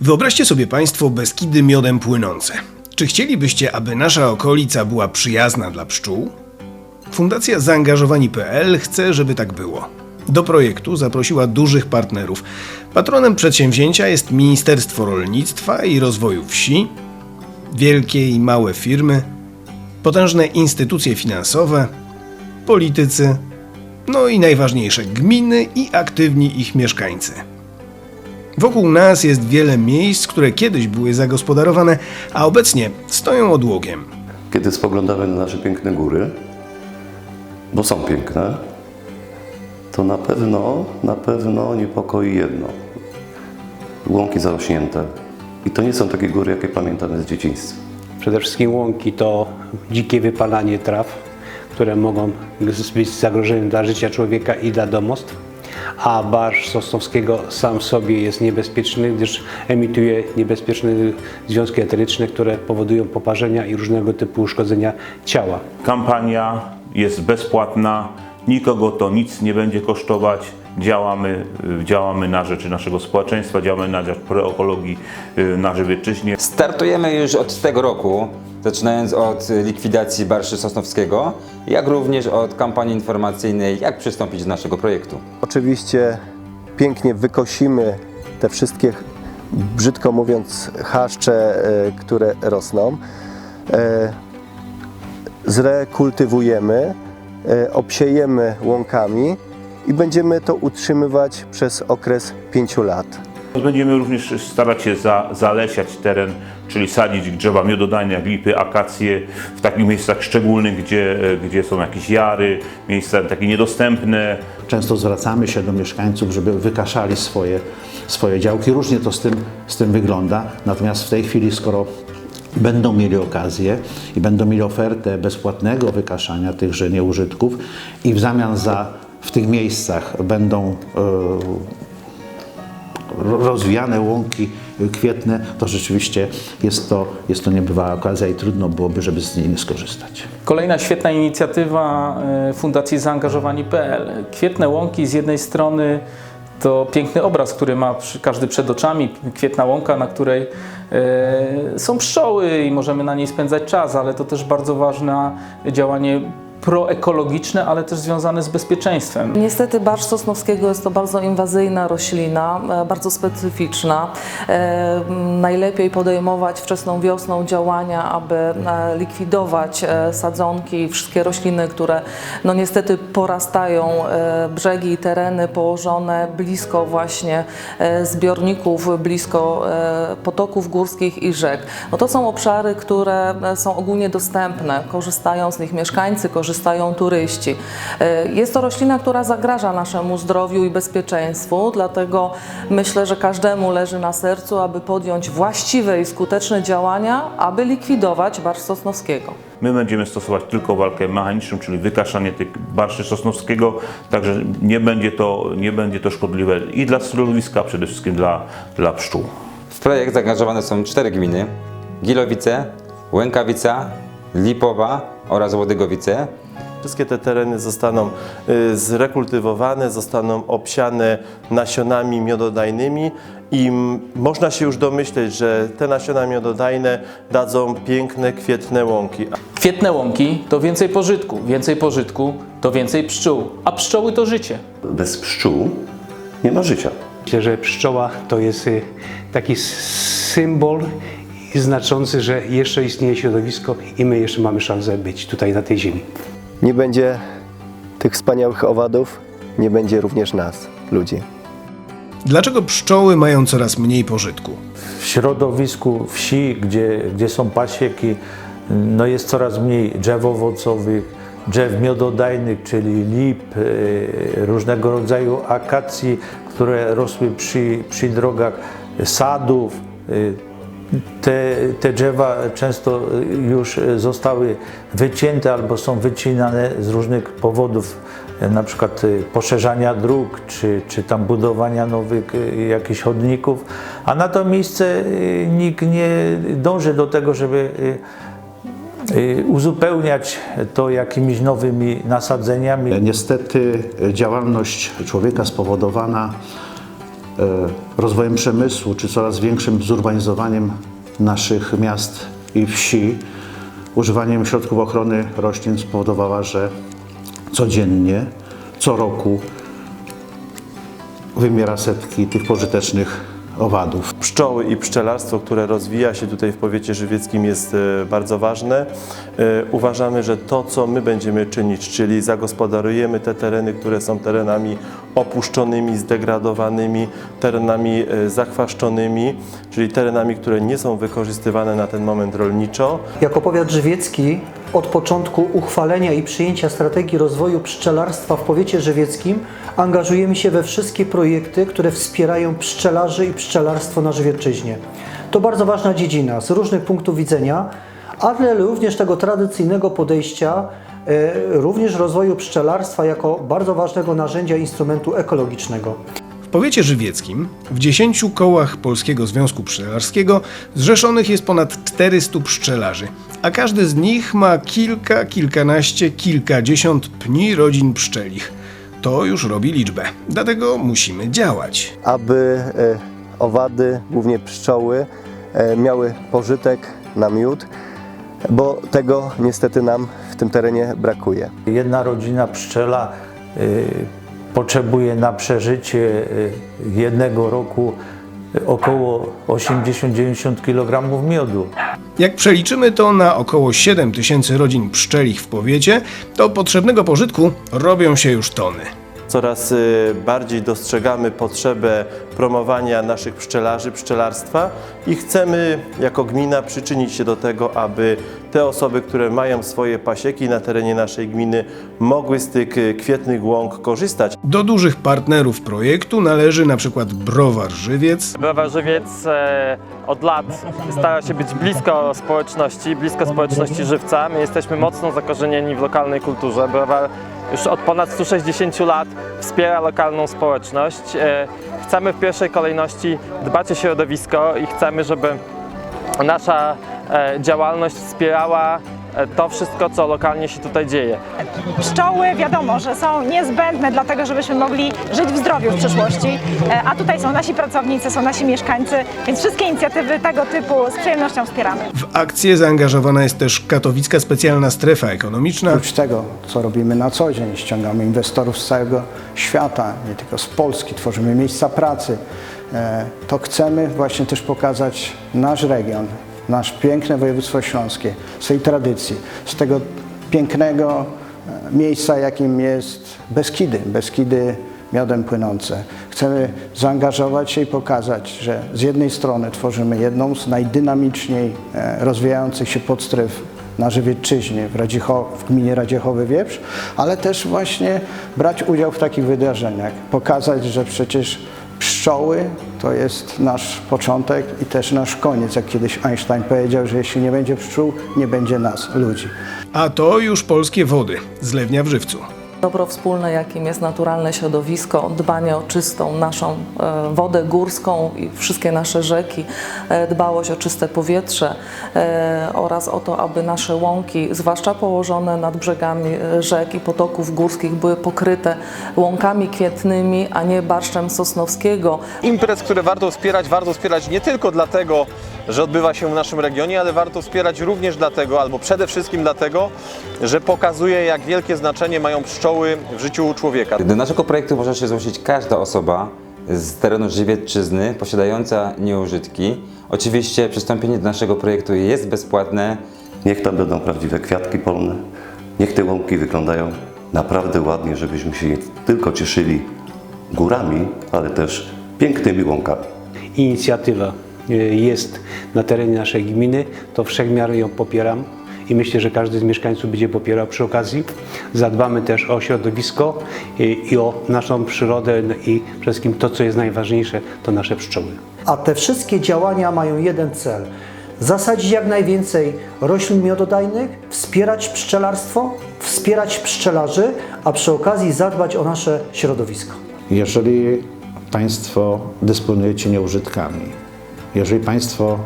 Wyobraźcie sobie Państwo Beskidy miodem płynące. Czy chcielibyście, aby nasza okolica była przyjazna dla pszczół? Fundacja Zaangażowani.pl chce, żeby tak było. Do projektu zaprosiła dużych partnerów. Patronem przedsięwzięcia jest Ministerstwo Rolnictwa i Rozwoju Wsi, wielkie i małe firmy, potężne instytucje finansowe, politycy, no i najważniejsze gminy i aktywni ich mieszkańcy. Wokół nas jest wiele miejsc, które kiedyś były zagospodarowane, a obecnie stoją odłogiem. Kiedy spoglądamy na nasze piękne góry, bo są piękne, to na pewno, na pewno niepokoi jedno. Łąki zarośnięte. I to nie są takie góry, jakie pamiętamy z dzieciństwa. Przede wszystkim łąki to dzikie wypalanie traw, które mogą być zagrożeniem dla życia człowieka i dla domostw. A barsz Sosnowskiego sam w sobie jest niebezpieczny, gdyż emituje niebezpieczne związki eteryczne, które powodują poparzenia i różnego typu uszkodzenia ciała. Kampania jest bezpłatna, nikogo to nic nie będzie kosztować. Działamy, działamy na rzecz naszego społeczeństwa, działamy na rzecz proekologii y, na Żywiecczyźnie. Startujemy już od tego roku, zaczynając od likwidacji Barszy Sosnowskiego, jak również od kampanii informacyjnej, jak przystąpić do naszego projektu. Oczywiście pięknie wykosimy te wszystkie, brzydko mówiąc, chaszcze, e, które rosną. E, Zrekultywujemy, e, obsiejemy łąkami i będziemy to utrzymywać przez okres 5 lat. Będziemy również starać się za, zalesiać teren, czyli sadzić drzewa miododajne, lipy, akacje w takich miejscach szczególnych, gdzie, gdzie są jakieś jary, miejsca takie niedostępne, Często zwracamy się do mieszkańców, żeby wykaszali swoje, swoje działki. Różnie to z tym, z tym wygląda. Natomiast w tej chwili, skoro będą mieli okazję i będą mieli ofertę bezpłatnego wykaszania tychże nieużytków i w zamian za w tych miejscach będą e, ro- rozwijane łąki kwietne, to rzeczywiście jest to, jest to niebywała okazja i trudno byłoby, żeby z niej nie skorzystać. Kolejna świetna inicjatywa e, Fundacji Zaangażowani.pl. Kwietne łąki z jednej strony to piękny obraz, który ma każdy przed oczami, kwietna łąka, na której e, są pszczoły i możemy na niej spędzać czas, ale to też bardzo ważne działanie proekologiczne, ale też związane z bezpieczeństwem. Niestety barsz sosnowskiego jest to bardzo inwazyjna roślina, e, bardzo specyficzna. E, Najlepiej podejmować wczesną wiosną działania, aby e, likwidować sadzonki i wszystkie rośliny, które no niestety porastają brzegi i tereny położone blisko właśnie zbiorników, blisko potoków górskich i rzek. No to są obszary, które są ogólnie dostępne, korzystają z nich mieszkańcy, korzystają turyści. E, Jest to roślina, która zagraża naszemu zdrowiu i bezpieczeństwu, dlatego myślę, że każdemu leży na sercu, aby podjąć właściwe i skuteczne działania, aby likwidować barsz sosnowskiego. My będziemy stosować tylko walkę mechaniczną, czyli wykaszanie tych barszy sosnowskiego, także nie będzie to, nie będzie to szkodliwe i dla środowiska, przede wszystkim dla, dla pszczół. W projekt zaangażowane są cztery gminy: Gilowice, Łękawica, Lipowa oraz Łodygowice. Wszystkie te tereny zostaną y, zrekultywowane, zostaną obsiane nasionami miododajnymi i można się już domyśleć, że te nasiona miododajne dadzą piękne, kwietne łąki. Kwietne łąki to więcej pożytku, więcej pożytku to więcej pszczół, a pszczoły to życie. Bez pszczół nie ma życia. Myślę, że pszczoła to jest y, taki symbol znaczący, że jeszcze istnieje środowisko i my jeszcze mamy szansę być tutaj na tej ziemi. Nie będzie tych wspaniałych owadów, nie będzie również nas, ludzi. Dlaczego pszczoły mają coraz mniej pożytku? w środowisku wsi, gdzie, gdzie są pasieki, no jest coraz mniej drzew owocowych, drzew miododajnych, czyli lip, e, różnego rodzaju akacji, które rosły przy, przy drogach sadów. Te, te drzewa często już zostały wycięte albo są wycinane z różnych powodów, na przykład e, poszerzania dróg, czy, czy tam budowania nowych e, jakichś chodników, a na to miejsce e, nikt nie dąży do tego, żeby uzupełniać to jakimiś nowymi nasadzeniami. Niestety działalność człowieka spowodowana rozwojem przemysłu, czy coraz większym zurbanizowaniem naszych miast i wsi, używaniem środków ochrony roślin spowodowała, że codziennie, co roku wymiera setki tych pożytecznych owadów. Pszczoły i pszczelarstwo, które rozwija się tutaj w powiecie żywieckim jest e, bardzo ważne. E, Uważamy, że to, co my będziemy czynić, czyli zagospodarujemy te tereny, które są terenami opuszczonymi, zdegradowanymi, terenami e, zachwaszczonymi, czyli terenami, które nie są wykorzystywane na ten moment rolniczo, Jako powiat żywiecki od początku uchwalenia i przyjęcia strategii rozwoju pszczelarstwa w powiecie żywieckim angażujemy się we wszystkie projekty, które wspierają pszczelarzy i pszczelarstwo na Żywiecczyźnie. To bardzo ważna dziedzina z różnych punktów widzenia, ale również tego tradycyjnego podejścia, e, również rozwoju pszczelarstwa jako bardzo ważnego narzędzia instrumentu ekologicznego. W powiecie żywieckim w 10 kołach Polskiego Związku Pszczelarskiego zrzeszonych jest ponad 400 pszczelarzy, a każdy z nich ma kilka, kilkanaście, kilkadziesiąt pni rodzin pszczelich. To już robi liczbę, dlatego musimy działać. aby e, owady, głównie pszczoły, e, miały pożytek na miód, bo tego niestety nam w tym terenie brakuje. Jedna rodzina pszczela y, potrzebuje na przeżycie y, jednego roku y, około 80-90 kg miodu. Jak przeliczymy to na około 7 tysięcy rodzin pszczelich w powiecie, to potrzebnego pożytku robią się już tony. Coraz y, bardziej dostrzegamy potrzebę promowania naszych pszczelarzy, pszczelarstwa i chcemy jako gmina przyczynić się do tego, aby te osoby, które mają swoje pasieki na terenie naszej gminy, mogły z tych y, kwietnych łąk korzystać. Do dużych partnerów projektu należy na przykład Browar Żywiec, Browar Żywiec e, od lat stara się być blisko społeczności, blisko społeczności żywca. My jesteśmy mocno zakorzenieni w lokalnej kulturze. Browar już od ponad 160 lat wspiera lokalną społeczność. E, chcemy w pierwszej kolejności dbać o środowisko i chcemy, żeby nasza działalność wspierała e, to wszystko, co lokalnie się tutaj dzieje. Pszczoły wiadomo, że są niezbędne dlatego, żebyśmy mogli żyć w zdrowiu w przyszłości, E, a tutaj są nasi pracownicy, są nasi mieszkańcy, więc wszystkie inicjatywy tego typu z przyjemnością wspieramy. W akcję zaangażowana jest też Katowicka Specjalna Strefa Ekonomiczna, Oprócz tego, co robimy na co dzień, ściągamy inwestorów z całego świata, nie tylko z Polski, tworzymy miejsca pracy, e, to chcemy właśnie też pokazać nasz region, nasze piękne województwo śląskie, z tej tradycji, z tego pięknego e, miejsca, jakim jest Beskidy, Beskidy miodem płynące. Chcemy zaangażować się i pokazać, że z jednej strony tworzymy jedną z najdynamiczniej e, rozwijających się podstref na Żywiecczyźnie, w, w gminie Radziechowy Wieprz, ale też właśnie brać udział w takich wydarzeniach, pokazać, że przecież pszczoły to jest nasz początek i też nasz koniec, jak kiedyś Einstein powiedział, że jeśli nie będzie pszczół, nie będzie nas, ludzi. a to już polskie wody, zlewnia w Żywcu. Dobro wspólne, jakim jest naturalne środowisko, dbanie o czystą naszą e, wodę górską i wszystkie nasze rzeki, e, dbałość o czyste powietrze e, oraz o to, aby nasze łąki, zwłaszcza położone nad brzegami rzek i potoków górskich, były pokryte łąkami kwietnymi, a nie barszczem sosnowskiego. Imprez, które warto wspierać, warto wspierać nie tylko dlatego, że odbywa się w naszym regionie, ale warto wspierać również dlatego, albo przede wszystkim dlatego, że pokazuje, jak wielkie znaczenie mają pszczoły w życiu człowieka. Do naszego projektu może się zgłosić każda osoba z terenu Żywiecczyzny posiadająca nieużytki. Oczywiście przystąpienie do naszego projektu jest bezpłatne. Niech tam będą prawdziwe kwiatki polne, niech te łąki wyglądają naprawdę ładnie, żebyśmy się nie tylko cieszyli górami, ale też pięknymi łąkami. Inicjatywa y, jest na terenie naszej gminy, to wszechmiar ją popieram i myślę, że każdy z mieszkańców będzie popierał przy okazji. Zadbamy też o środowisko y, i o naszą przyrodę i przede wszystkim to, co jest najważniejsze, to nasze pszczoły. A te wszystkie działania mają jeden cel. Zasadzić jak najwięcej roślin miododajnych, wspierać pszczelarstwo, wspierać pszczelarzy, a przy okazji zadbać o nasze środowisko. Jeżeli Państwo dysponujecie nieużytkami, jeżeli Państwo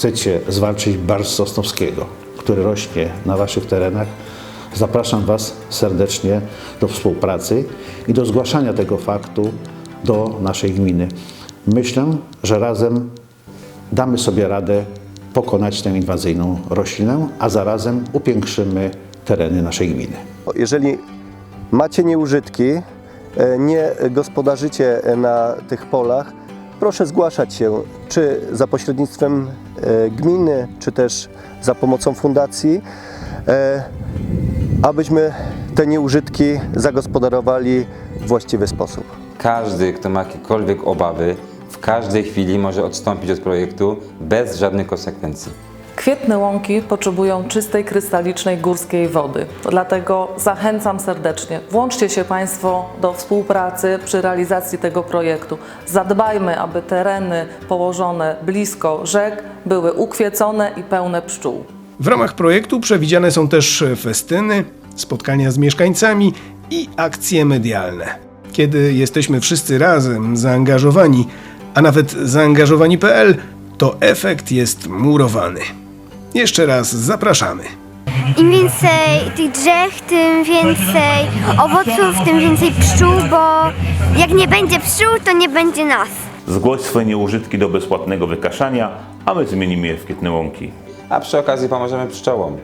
chcecie zwalczyć barsz sosnowskiego, który rośnie na Waszych terenach, zapraszam Was serdecznie do współpracy i do zgłaszania tego faktu do naszej gminy. Myślę, że razem damy sobie radę pokonać tę inwazyjną roślinę, a zarazem upiększymy tereny naszej gminy. Jeżeli macie nieużytki, e, nie gospodarzycie na tych polach, proszę zgłaszać się, czy za pośrednictwem e, gminy, czy też za pomocą fundacji, e, abyśmy te nieużytki zagospodarowali w właściwy sposób. Każdy, kto ma jakiekolwiek obawy, w każdej chwili może odstąpić od projektu bez żadnych konsekwencji. Kwietne łąki potrzebują czystej, krystalicznej górskiej wody. Dlatego zachęcam serdecznie. Włączcie się Państwo do współpracy przy realizacji tego projektu. Zadbajmy, aby tereny położone blisko rzek były ukwiecone i pełne pszczół. W ramach projektu przewidziane są też festyny, spotkania z mieszkańcami i akcje medialne. Kiedy jesteśmy wszyscy razem zaangażowani, a nawet zaangażowani.pl, to efekt jest murowany. Jeszcze raz zapraszamy. Im więcej tych drzew, tym więcej owoców, tym więcej pszczół, bo jak nie będzie pszczół, to nie będzie nas. Zgłoś swoje nieużytki do bezpłatnego wykaszania, a my zmienimy je w kwietne łąki. A przy okazji pomożemy pszczołom.